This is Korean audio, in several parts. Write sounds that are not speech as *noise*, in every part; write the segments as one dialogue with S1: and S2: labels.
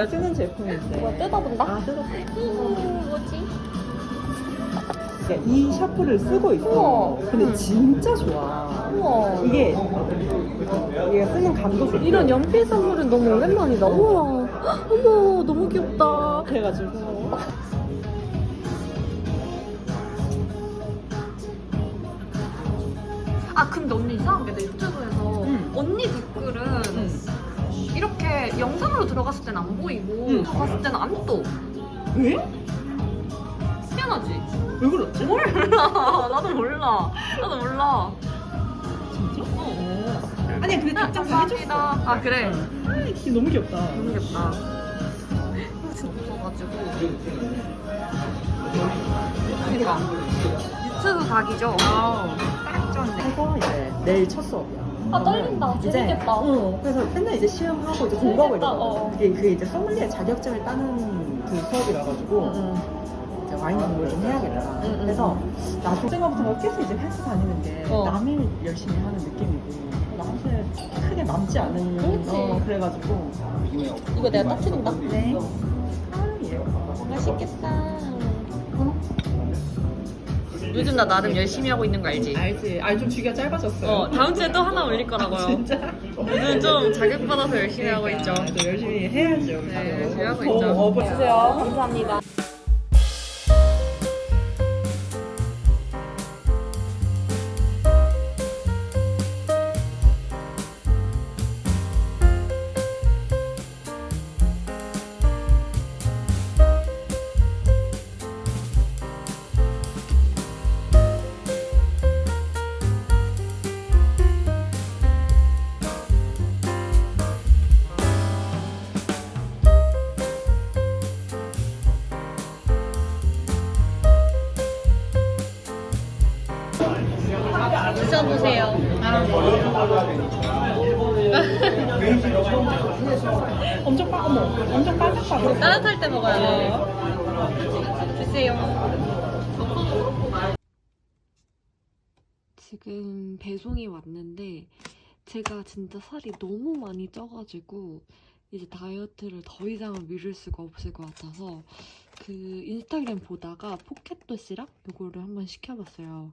S1: 제가 쓰는 제품인데.
S2: 뭐야 뜯어본다?
S1: 아, 뜯어.
S2: 음, 뭐지?
S1: 그러니까 이 샤프를 쓰고 있어.
S2: 우와.
S1: 근데 진짜 좋아.
S2: 우와
S1: 이게 얘가 쓰는 감도 좋고.
S2: 이런 연필 선물은 너무 오랜만이다 우와 어머 너무 귀엽다
S1: 그래가지고
S3: 아 근데 언니 이상한 게 내 유튜브에서
S1: 응.
S3: 언니 댓글은 이렇게 영상으로 들어갔을 땐 안 보이고
S1: 응.
S3: 저 봤을 때는 안 떠.
S1: 왜?
S3: 희한하지?
S1: 왜 그렇지?
S3: 몰라. *laughs* 나도 몰라. 나도 몰라.
S1: 진짜?
S3: 어.
S1: 아니 근데 답장 다 해줬어.
S3: 감사합니다. 아 그래.
S1: 아, 너무 귀엽다.
S3: 너무 귀엽다. 무서워가지고. 그러니까 유튜브 각이죠.
S1: 아,
S3: 딱 좋네.
S1: 해서 이제 내일 첫 수업이야.
S2: 아 떨린다 재밌겠다
S1: 어, 그래서 맨날 이제 시험하고 이제 공부하고
S2: 재밌겠다,
S1: 이러거든.
S2: 어.
S1: 그게 그 이제 소믈리에 자격증을 따는 그 수업이라 가지고 이제 와인 공부를 좀 해야겠다.
S2: 응, 응,
S1: 그래서 나도 생각부터 계속 이제 헬스 다니는 게
S2: 어.
S1: 남일 열심히 하는 느낌이고 나한테 크게 남지 않은
S2: 그렇지.
S1: 어, 그래가지고
S2: 이거 내가 터트린다
S1: 네. 사랑이에요.
S2: 맛있겠다
S3: 요즘 나 나름 열심히 하고 있는 거 알지?
S1: 알지. 알좀 주기가 짧아졌어요.
S3: 어 다음 주에 또 하나 올릴 거라고요. *laughs*
S1: 진짜?
S3: 오늘 좀 자극받아서 열심히 하고 있죠.
S1: 또 열심히 해야죠.
S3: 네, 열심히 하고
S1: 더
S3: 있죠.
S1: 업을
S2: 주세요 감사합니다 드셔보세요 *laughs*
S1: 엄청 빠, 어머, 엄청 빠삭빠삭.
S3: 따뜻할 때 먹어야 돼. 주세요.
S4: 지금 배송이 왔는데 제가 진짜 살이 너무 많이 쪄가지고 이제 다이어트를 더 이상은 미룰 수가 없을 것 같아서 그 인스타그램 보다가 포켓 도시락 요거를 한번 시켜봤어요.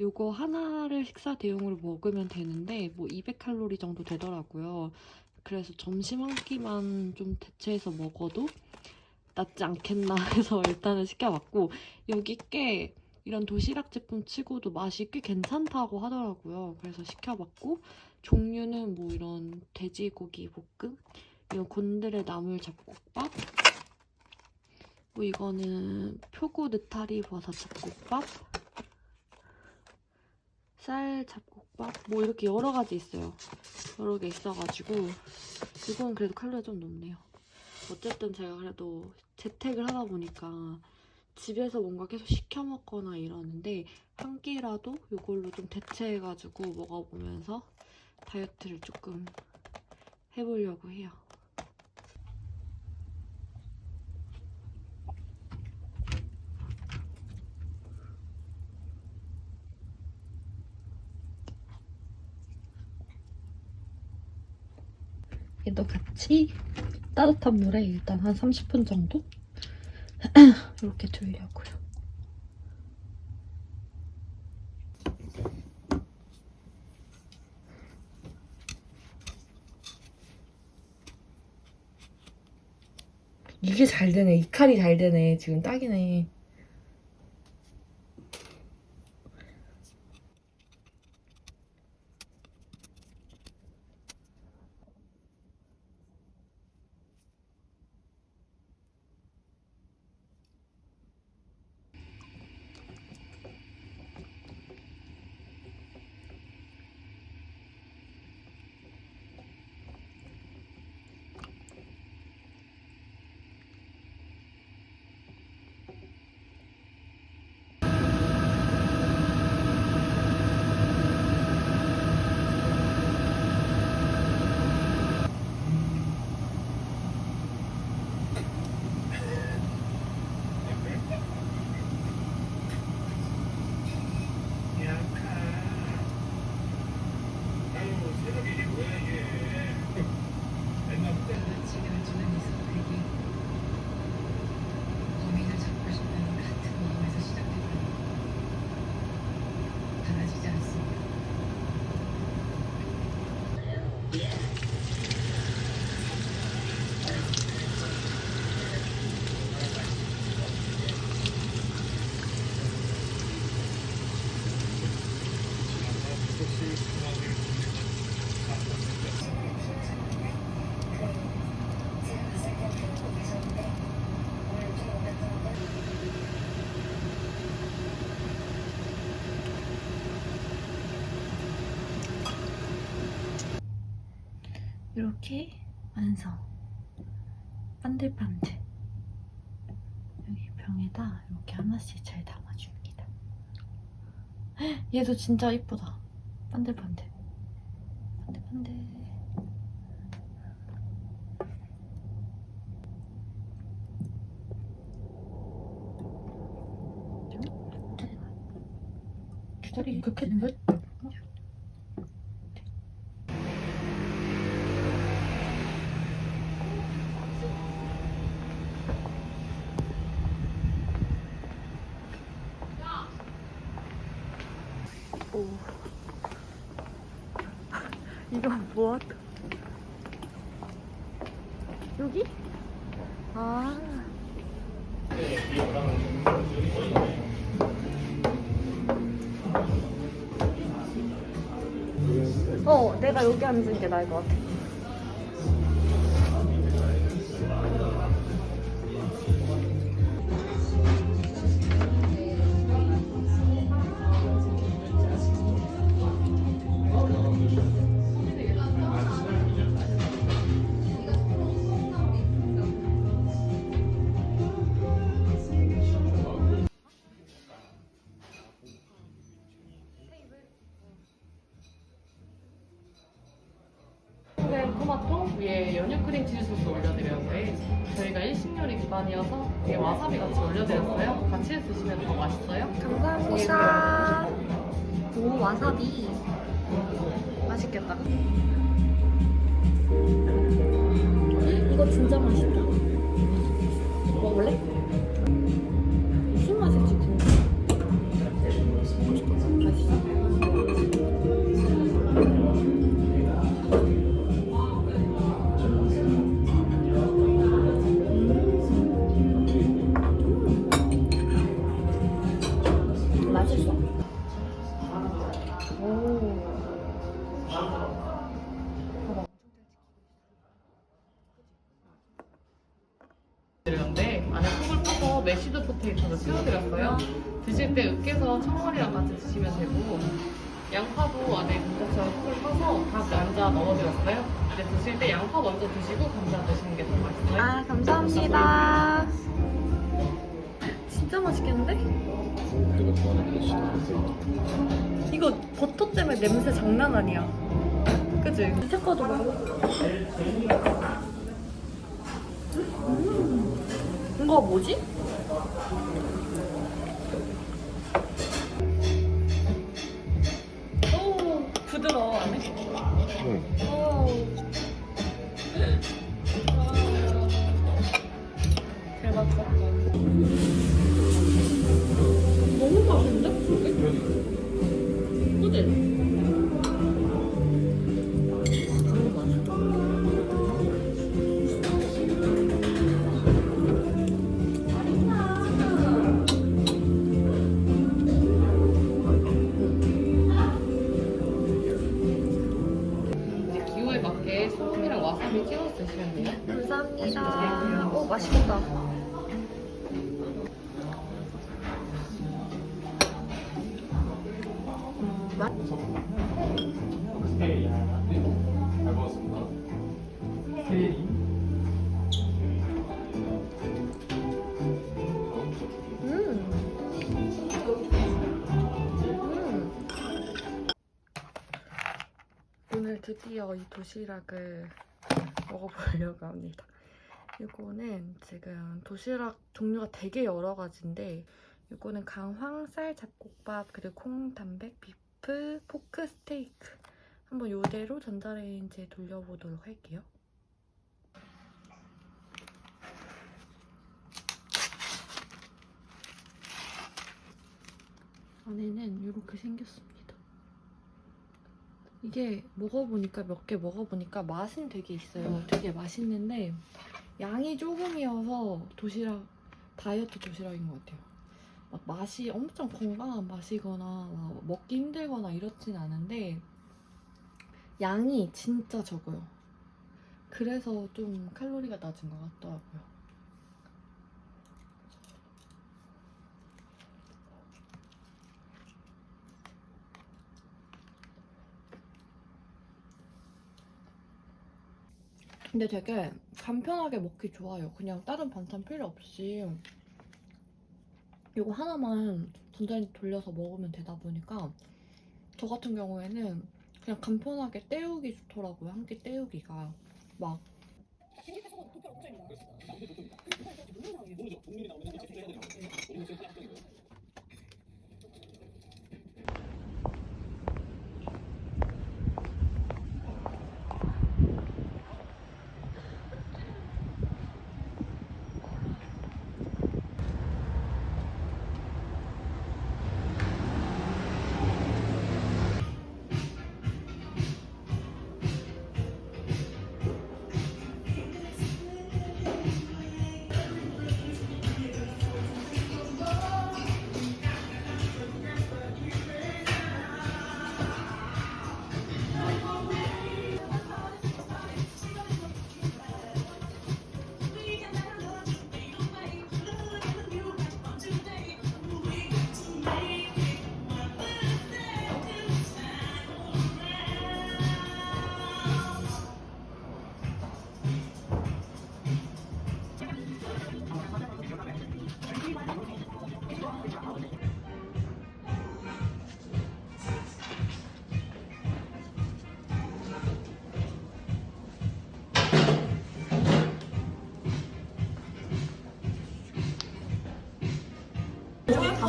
S4: 요거 하나를 식사 대용으로 먹으면 되는데 뭐 200칼로리 정도 되더라고요. 그래서 점심 한 끼만 좀 대체해서 먹어도 낫지 않겠나 *laughs* 해서 일단은 시켜봤고 여기 꽤 이런 도시락 제품 치고도 맛이 꽤 괜찮다고 하더라고요. 그래서 시켜봤고 종류는 뭐 이런 돼지고기 볶음, 이런 곤드레 나물 잡곡밥, 뭐 이거는 표고 느타리 버섯 잡곡밥, 쌀 잡곡밥, 뭐 이렇게 여러 가지 있어요. 여러 개 있어가지고 이건 그래도 칼로리가 좀 높네요. 어쨌든 제가 그래도 재택을 하다 보니까 집에서 뭔가 계속 시켜 먹거나 이러는데 한 끼라도 이걸로 좀 대체해가지고 먹어보면서 다이어트를 조금 해보려고 해요. 같이 따뜻한 물에 일단 한 30분 정도 *clears throat* 이렇게 두려고요.
S5: 이게 잘 되네. 이 칼이 잘 되네. 지금 딱이네.
S4: 이렇게 완성. 반들반들. 여기 병에다 이렇게 하나씩 잘 담아줍니다. 헉, 얘도 진짜 이쁘다. 반들반들. 반들반들. 주다리 극했는 데? *laughs* 이거 뭐? 여기? 아. 어, 내가 여기 앉은 게 나을 것 같아.
S6: 위에 연유 크림 치즈 소스 올려드렸는데 저희가 일식요리 기반이어서 위에 와사비 같이 올려드렸어요. 같이 해서 드시면 더 맛있어요.
S3: 감사합니다. 오, 와사비. 맛있겠다.
S4: 이거 진짜 맛있다. 먹을래?
S6: 넣어드렸어요. 이제 드실 때 양파 먼저 드시고 감자 드시는 게 더 맛있어요.
S3: 아, 감사합니다.
S4: 진짜 맛있겠는데?
S7: 내가 좋아하는 메시드
S4: 이거 버터 때문에 냄새 장난 아니야. 그치? 거도 먹어. 음, 이거 뭐지?
S7: 응.
S3: 맛있겠다.
S4: 오늘 드디어 이 도시락을 먹어보려고 합니다. 이거는 지금 도시락 종류가 되게 여러 가지인데 이거는 강황쌀 잡곡밥 그리고 콩 단백 비프 포크 스테이크 한번 이대로 전자레인지에 돌려보도록 할게요. 안에는 이렇게 생겼습니다. 이게 먹어보니까 몇 개 먹어보니까 맛은 되게 있어요. 되게 맛있는데 양이 조금이어서 도시락 다이어트 도시락인 것 같아요. 막 맛이 엄청 건강한 맛이거나 막 먹기 힘들거나 이렇진 않은데 양이 진짜 적어요. 그래서 좀 칼로리가 낮은 것 같더라고요.
S8: 근데 되게 간편하게 먹기 좋아요. 그냥 다른 반찬 필요 없이. 이거 하나만 전자레인지 돌려서 먹으면 되다 보니까 저 같은 경우에는 그냥 간편하게 때우기 좋더라고요. 한 끼 때우기가. 막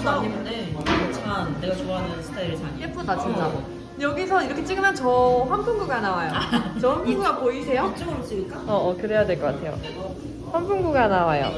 S3: 가수 아니는데 잔 내가 좋아하는 스타일의 잔이야.
S4: 예쁘다 진짜. 여기서 이렇게 찍으면 저 환풍구가 나와요. 저 환풍구가 보이세요?
S3: 이쪽으로 찍을까?
S4: 어, 어 그래야 될 것 같아요. 환풍구가 나와요.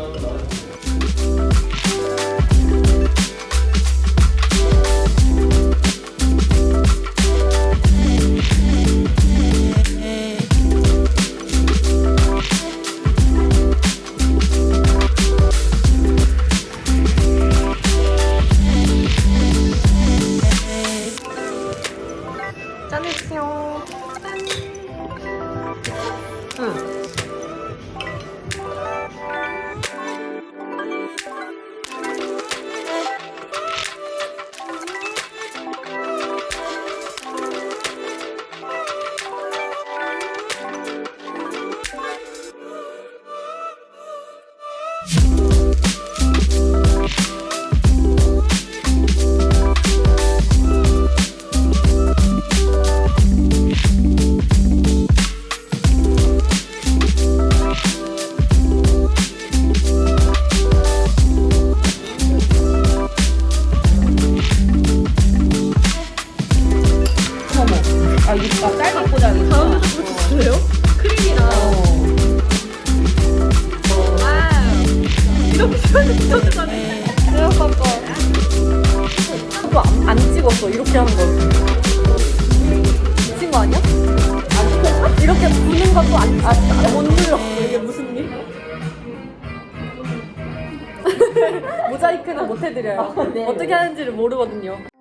S4: 짠해주세요. 찍었어. 이렇게 하는 거. 미친 거 아니야? 안 찍었어? 이렇게 부는 것도 안, 아, 안, 못 눌렀어. 이게 무슨 일? *laughs* 모자이크는 못 해드려요. 어떻게 하는지를 모르거든요.